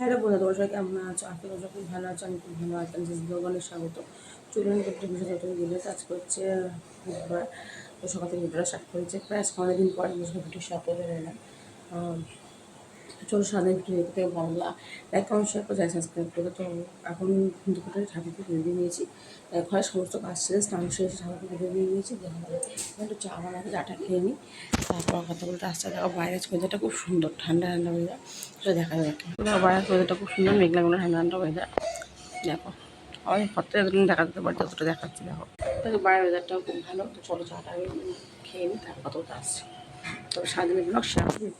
Hello বন্ধু তোমার সবাই কেমন আছো? আপনি তোমরা খুব ভালো আছো, আমি খুব ভালো আছি। আমি ভগবানের স্বাগত। চলুন একটু বিষয় তুমি গেলে কাজ করছে, বুধবার। তো সকাল থেকে ভিডিওটা স্টার্ট করেছে। প্রায় অনেকদিন পরে বিষয় ভিডিও স্টার্ট করে এলাম চলো সারাদিন ভিডিও দেখতে বাংলা লাইক কমেন্ট শেয়ার করে সাবস্ক্রাইব করে তো এখন দুপুরে ঠাকুরকে দিয়ে নিয়েছি। ঘরের সমস্ত কাজ সেরে স্নান এসে ঠাকুরকে দিয়ে নিয়েছি। একটু চা বানাতে চাটা খেয়ে নিই। তারপর কথা বলতে আস্তে দেখো, বাইরের ওয়েদারটা খুব সুন্দর, ঠান্ডা ঠান্ডা ওয়েদার সেটা দেখা দেখো, বাইরের ওয়েদারটা খুব সুন্দর, মেঘলা মেঘলা, ঠান্ডা ঠান্ডা ওয়েদার দেখো আমি ফটো একদিন দেখা যেতে পারে যতটা দেখাচ্ছি, দেখো। দেখো, বাইরের ওয়েদারটাও খুব ভালো। তো চলো, চাটা আমি খেয়ে নিই, তারপর কত আসছি। তবে সারাদিনের ব্লগ শেয়ার করে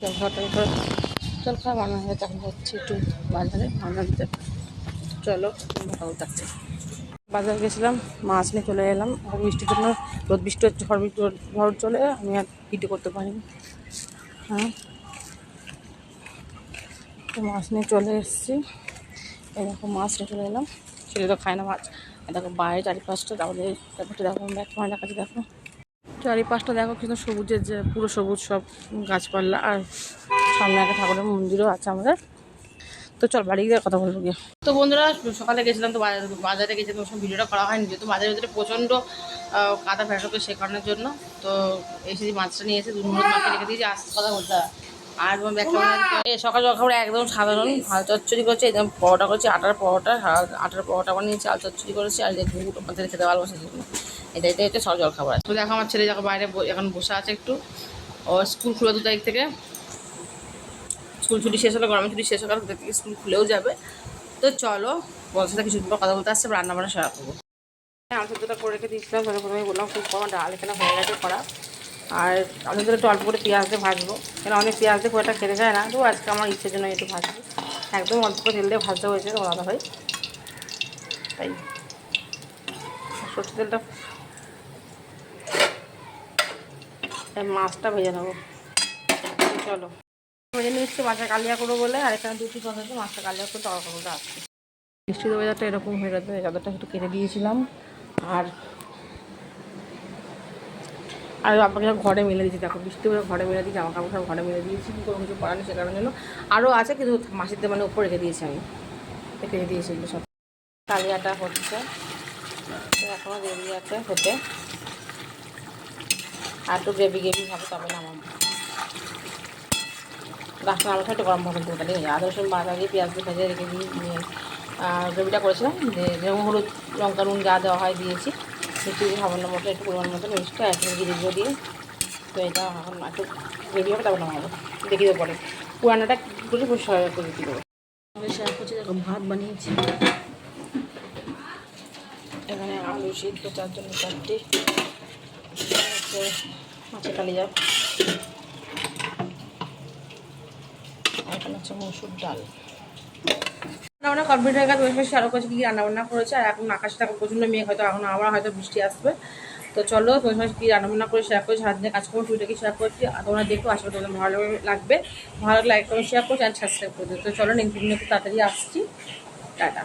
দেখতে থাকি করে খাওয়া বানানো হয়ে তখন হচ্ছে একটু বাজারে বানাতে চলো ভালো থাকছে বাজারে গেছিলাম, মাছ নিয়ে চলে এলাম। আর বৃষ্টির জন্য রোদ, বৃষ্টি হচ্ছে, ঝড় ঝড় চলে, আমি আর ভিডিও করতে পারিনি। হ্যাঁ। তো মাছ নিয়ে চলে এসেছি। এরকম মাছ নিয়ে চলে এলাম। ছেলে তো খায় না মাছ। দেখো, বাইরে চারিপাশটা তাহলে ব্যাপারটা দেখো, আমরা দেখো। চারিপাশটা দেখো কিন্তু সবুজের যে পুরো সবুজ সব গাছপালা আর সামনে একটা ঠাকুরের মন্দিরও আছে আমাদের। তো চল বাড়ি গিয়ে কথা বলব গিয়ে। তো বন্ধুরা সকালে গেছিলাম তো বাজারে বাজারে গেছিলাম সব ভিডিওটা করা হয়নি যেহেতু বাজারের ভিতরে প্রচণ্ড কাদা সে কারণের জন্য। তো এসে যে মাছটা নিয়ে এসে দু দুধ মাকে রেখে দিয়েছি আসতে কথা বলতে হয়। আর তোমার ব্যাগটা সকাল জলখাবার একদম সাধারণ হাল চচ্চড়ি করছে একদম পরোটা করছি আটার পরোটা আটার পরোটা বানিয়েছি আল চচ্চড়ি করেছি আর যে ঘুঘু আমাদের খেতে ভালোবাসে জন্য এটা এটা হচ্ছে সব জলখাবার তো দেখো আমার ছেলে যখন বাইরে এখন বসে আছে একটু। ও স্কুল খুলে দু তারিখ থেকে। স্কুল ছুটি শেষ হলো, গরমের ছুটি শেষ হলো দু থেকে স্কুল খুলেও যাবে। তো চলো সাথে কিছু কথা বলতে আসছে রান্না বান্না শেয়ার করব। হ্যাঁ আলু সেদ্ধটা করে রেখে দিয়েছিলাম তাহলে প্রথমে বললাম, খুব কম ডাল এখানে হয়ে গেছে করা আর আলু সেদ্ধটা একটু অল্প করে পেঁয়াজ দিয়ে ভাজবো। কেন, অনেক পেঁয়াজ দিয়ে একটা খেতে যায় না। তো আজকে আমার ইচ্ছের জন্য একটু ভাজবো। একদম অল্প করে তেল দিয়ে ভাজতে হয়েছে আলাদা হয় তাই সর্ষে তেলটা মাছটা ভেজে নেব। চলো। ভেজে নিচ্ছি মাছটা কালিয়া করব বলে, আর এখানে দুটি কথা আছে মাছটা কালিয়া করে তরকা করতে আসছে বৃষ্টির ওয়েদারটা এরকম হয়ে গেছে চাদরটা একটু কেটে দিয়েছিলাম। আর আর আপনাকে ঘরে মেলে দিয়েছি, দেখো বৃষ্টি করে ঘরে মেলে দিয়েছি জামা কাপড় সব ঘরে মেলে দিয়েছি, কোনো কিছু করার নেই, সে কারণের জন্য। আরও আছে, কিন্তু মাসিতে মানে উপরে রেখে দিয়েছি আমি। রেখে দিয়েছি সব। কালিয়াটা হচ্ছে এখনও দেরি আছে হতে। একটু গ্রেভি গ্রেভি হবে তবে নামাবো। গাছটা আমার একটু গরম ভাবে দেবো তাহলে আদা, রসুন বাদা দিয়ে পেঁয়াজ দিয়ে ভেজে রেখে দিয়ে গ্রেভিটা করেছিলাম যেমন হলুদ লঙ্কা, নুন যা দেওয়া হয় দিয়েছি। দিয়ে সামান্য মতো, একটু পরিমাণ মতো মিষ্টি একটু জিরে দিয়ে। তো এটা এখন একটু গ্রেভি হবে, তারপর নামাবো। দেখি দেবো পরে। পুরানোটা করে পরিষ্কার করে দিতে দেবো। ভাত বানিয়েছি। এখানে আলু সিদ্ধ তার জন্য চারটি। হচ্ছে মাছের কালিয়া এখানে হচ্ছে মসুর ডাল। রান্নাবান্না কমপ্লিট হয়ে গেছে বেশ বেশি আরও কিছু কী রান্নাবান্না করেছে, আর এখন আকাশটা এখন প্রচণ্ড মেঘ, হয়তো এখন আবার হয়তো বৃষ্টি আসবে। তো চলো তোমার সাথে কী রান্নাবান্না করে শেয়ার করছি সারাদিনে কাজকর্ম টুইটাকে শেয়ার করছি, আর তোমরা দেখো আসলে তোমাদের ভালো লাগবে। ভালো লাইক করে শেয়ার করছি আর সাবস্ক্রাইব করে দিও। তো চলো নেক্সট দিন একটু তাড়াতাড়ি আসছি। টাটা।